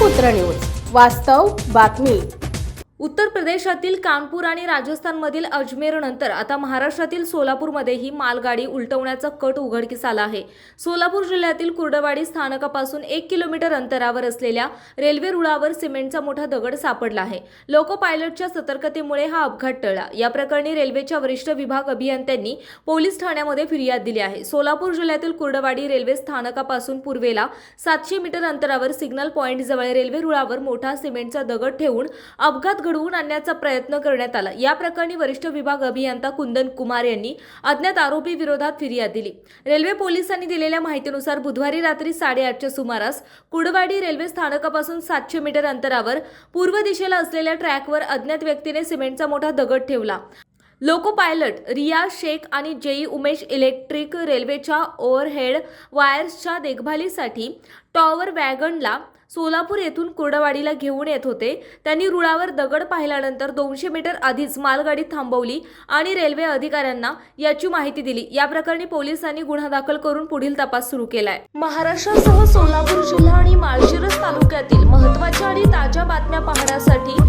पुत्र न्यूज. वास्तव बातमी. उत्तर प्रदेशातील कानपूर आणि राजस्थानमधील अजमेरनंतर आता महाराष्ट्रातील सोलापूरमध्येही मालगाडी उलटवण्याचा कट उघडकीस आला आहे. सोलापूर जिल्ह्यातील कुर्डवाडी स्थानकापासून एक किलोमीटर अंतरावर असलेल्या रेल्वे रुळावर सिमेंटचा मोठा दगड सापडला आहे. लोको पायलटच्या सतर्कतेमुळे हा अपघात टळला. या प्रकरणी रेल्वेच्या वरिष्ठ विभाग अभियंत्यांनी पोलीस ठाण्यामध्ये फिर्याद दिली आहे. सोलापूर जिल्ह्यातील कुर्डवाडी रेल्वे स्थानकापासून पूर्वेला सातशे मीटर अंतरावर सिग्नल पॉईंटजवळ रेल्वे रुळावर मोठा सिमेंटचा दगड ठेवून अपघात घडवून आणण्याचा प्रयत्न करण्यात आला. या प्रकरणी वरिष्ठ विभाग अभियंता कुंदन कुमार यांनी अज्ञात आरोपी विरोधात फिर्याद दिली. रेल्वे पोलिसांनी दिलेल्या माहितीनुसार बुधवारी रात्री साडेआठच्या सुमारास कुडवाडी रेल्वे स्थानकापासून सातशे मीटर अंतरावर पूर्व दिशेला असलेल्या ट्रॅकवर अज्ञात व्यक्तीने सिमेंटचा मोठा दगड ठेवला. लोको पायलट रिया शेख आणि जेई उमेश इलेक्ट्रिक रेल्वेच्या ओव्हरहेड वायर्सच्या देखभालीसाठी टॉवर वॅगनला सोलापूर येथून कुर्डवाडीला घेऊन येत होते. त्यांनी रुळावर दगड पाहिल्यानंतर दोनशे मीटर आधीच मालगाडी थांबवली आणि रेल्वे अधिकाऱ्यांना याची माहिती दिली. या प्रकरणी पोलिसांनी गुन्हा दाखल करून पुढील तपास सुरू केलाय. महाराष्ट्रासह सोलापूर जिल्हा आणि माळशिरस तालुक्यातील महत्त्वाच्या आणि ताज्या बातम्या पाहण्यासाठी